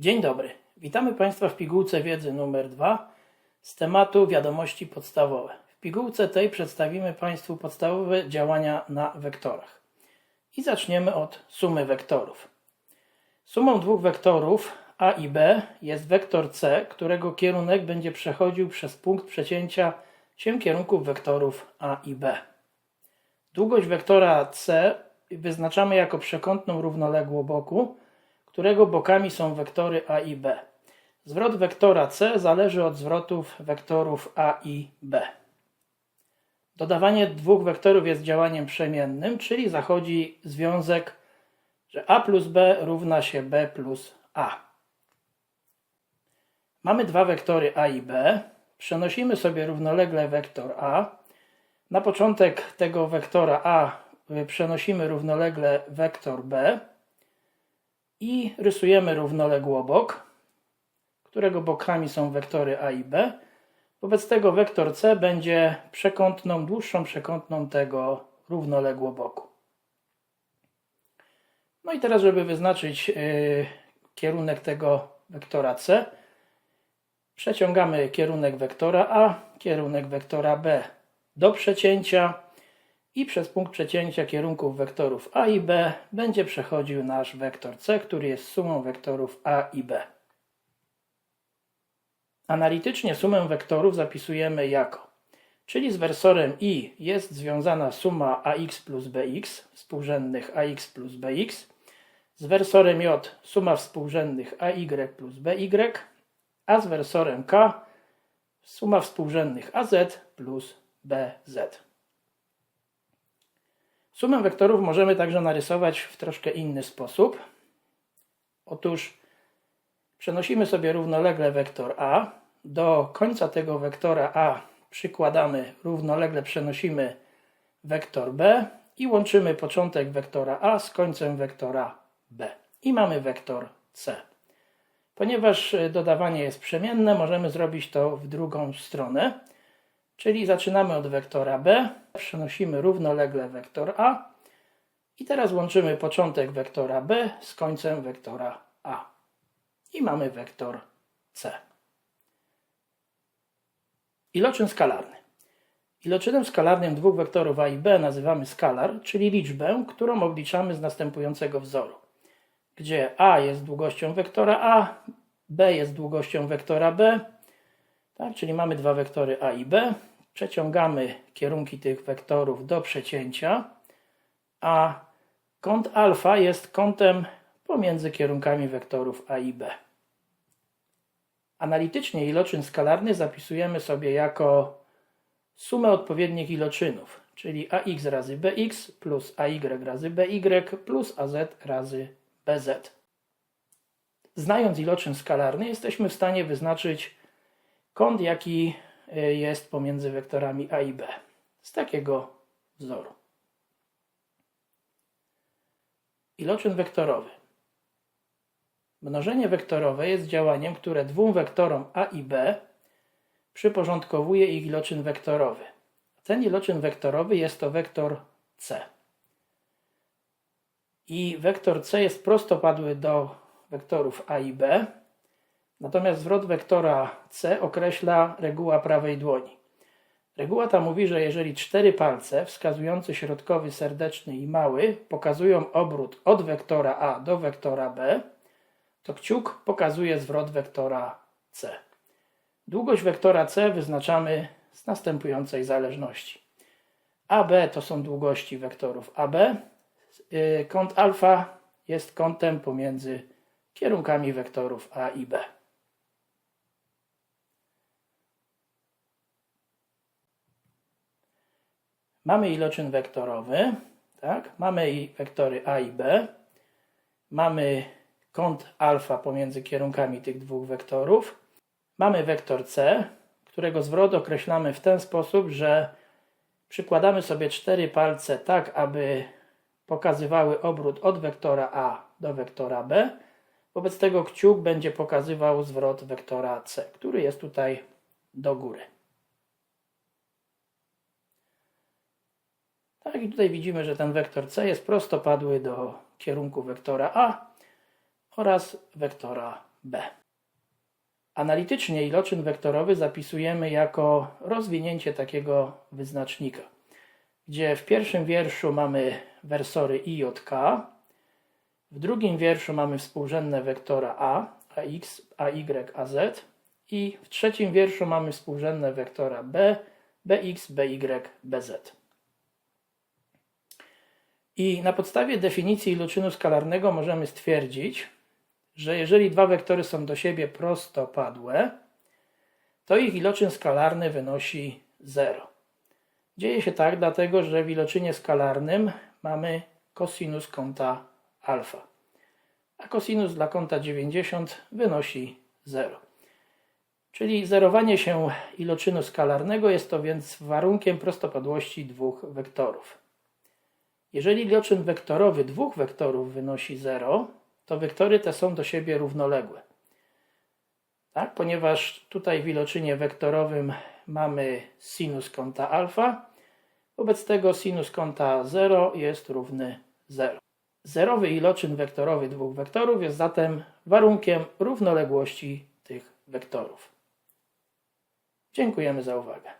Dzień dobry. Witamy Państwa w pigułce wiedzy numer 2 z tematu wiadomości podstawowe. W pigułce tej przedstawimy Państwu podstawowe działania na wektorach. I zaczniemy od sumy wektorów. Sumą dwóch wektorów a i b jest wektor c, którego kierunek będzie przechodził przez punkt przecięcia się kierunków wektorów a i b. Długość wektora c wyznaczamy jako przekątną równoległą boku, którego bokami są wektory a i b. Zwrot wektora c zależy od zwrotów wektorów a i b. Dodawanie dwóch wektorów jest działaniem przemiennym, czyli zachodzi związek, że a plus b równa się b plus a. Mamy dwa wektory a i b. Przenosimy sobie równolegle wektor a. Na początek tego wektora a y, przenosimy równolegle wektor b i rysujemy równoległobok, którego bokami są wektory a i b. Wobec tego wektor c będzie przekątną, dłuższą przekątną tego równoległoboku. No i teraz, żeby wyznaczyć yy, kierunek tego wektora c, przeciągamy kierunek wektora a, kierunek wektora b do przecięcia i przez punkt przecięcia kierunków wektorów a i b będzie przechodził nasz wektor c, który jest sumą wektorów a i b. Analitycznie sumę wektorów zapisujemy jako, czyli z wersorem i jest związana suma ax plus bx współrzędnych ax plus bx, z wersorem j suma współrzędnych ay plus by, a z wersorem k suma współrzędnych az plus bz. Sumę wektorów możemy także narysować w troszkę inny sposób. Otóż przenosimy sobie równolegle wektor a. Do końca tego wektora a przykładamy równolegle przenosimy wektor b i łączymy początek wektora a z końcem wektora b. I mamy wektor c. Ponieważ dodawanie jest przemienne, możemy zrobić to w drugą stronę. Czyli zaczynamy od wektora b, przenosimy równolegle wektor a i teraz łączymy początek wektora b z końcem wektora a. I mamy wektor c. Iloczyn skalarny. Iloczynem skalarnym dwóch wektorów a i b nazywamy skalar, czyli liczbę, którą obliczamy z następującego wzoru, gdzie a jest długością wektora a, b jest długością wektora b, tak, czyli mamy dwa wektory a i b. Przeciągamy kierunki tych wektorów do przecięcia, a kąt alfa jest kątem pomiędzy kierunkami wektorów a i b. Analitycznie iloczyn skalarny zapisujemy sobie jako sumę odpowiednich iloczynów, czyli ax razy bx plus ay razy by plus az razy bz. Znając iloczyn skalarny jesteśmy w stanie wyznaczyć kąt, jaki jest pomiędzy wektorami a i b. Z takiego wzoru. Iloczyn wektorowy. Mnożenie wektorowe jest działaniem, które dwóm wektorom a i b przyporządkowuje ich iloczyn wektorowy. Ten iloczyn wektorowy jest to wektor c. I wektor c jest prostopadły do wektorów a i b, natomiast zwrot wektora c określa reguła prawej dłoni. Reguła ta mówi, że jeżeli cztery palce wskazujący środkowy, serdeczny i mały pokazują obrót od wektora a do wektora b, to kciuk pokazuje zwrot wektora c. Długość wektora c wyznaczamy z następującej zależności. AB to są długości wektorów AB. Y, kąt alfa jest kątem pomiędzy kierunkami wektorów a i b. Mamy iloczyn wektorowy, tak? mamy i wektory a i b, mamy kąt alfa pomiędzy kierunkami tych dwóch wektorów, mamy wektor c, którego zwrot określamy w ten sposób, że przykładamy sobie cztery palce tak, aby pokazywały obrót od wektora a do wektora b, Wobec tego kciuk będzie pokazywał zwrot wektora c, który jest tutaj do góry. Tak, i tutaj widzimy, że ten wektor c jest prostopadły do kierunku wektora a oraz wektora b. Analitycznie iloczyn wektorowy zapisujemy jako rozwinięcie takiego wyznacznika, gdzie w pierwszym wierszu mamy wersory i j, k, w drugim wierszu mamy współrzędne wektora a, ax, ay, az i w trzecim wierszu mamy współrzędne wektora b, bx, by, bz. I na podstawie definicji iloczynu skalarnego możemy stwierdzić, że jeżeli dwa wektory są do siebie prostopadłe, to ich iloczyn skalarny wynosi 0. Dzieje się tak dlatego, że w iloczynie skalarnym mamy kosinus kąta alfa, a kosinus dla kąta 90 wynosi 0. Czyli zerowanie się iloczynu skalarnego jest to więc warunkiem prostopadłości dwóch wektorów. Jeżeli iloczyn wektorowy dwóch wektorów wynosi 0, to wektory te są do siebie równoległe. Tak? Ponieważ tutaj w iloczynie wektorowym mamy sinus kąta alfa, wobec tego sinus kąta 0 jest równy 0. Zerowy iloczyn wektorowy dwóch wektorów jest zatem warunkiem równoległości tych wektorów. Dziękujemy za uwagę.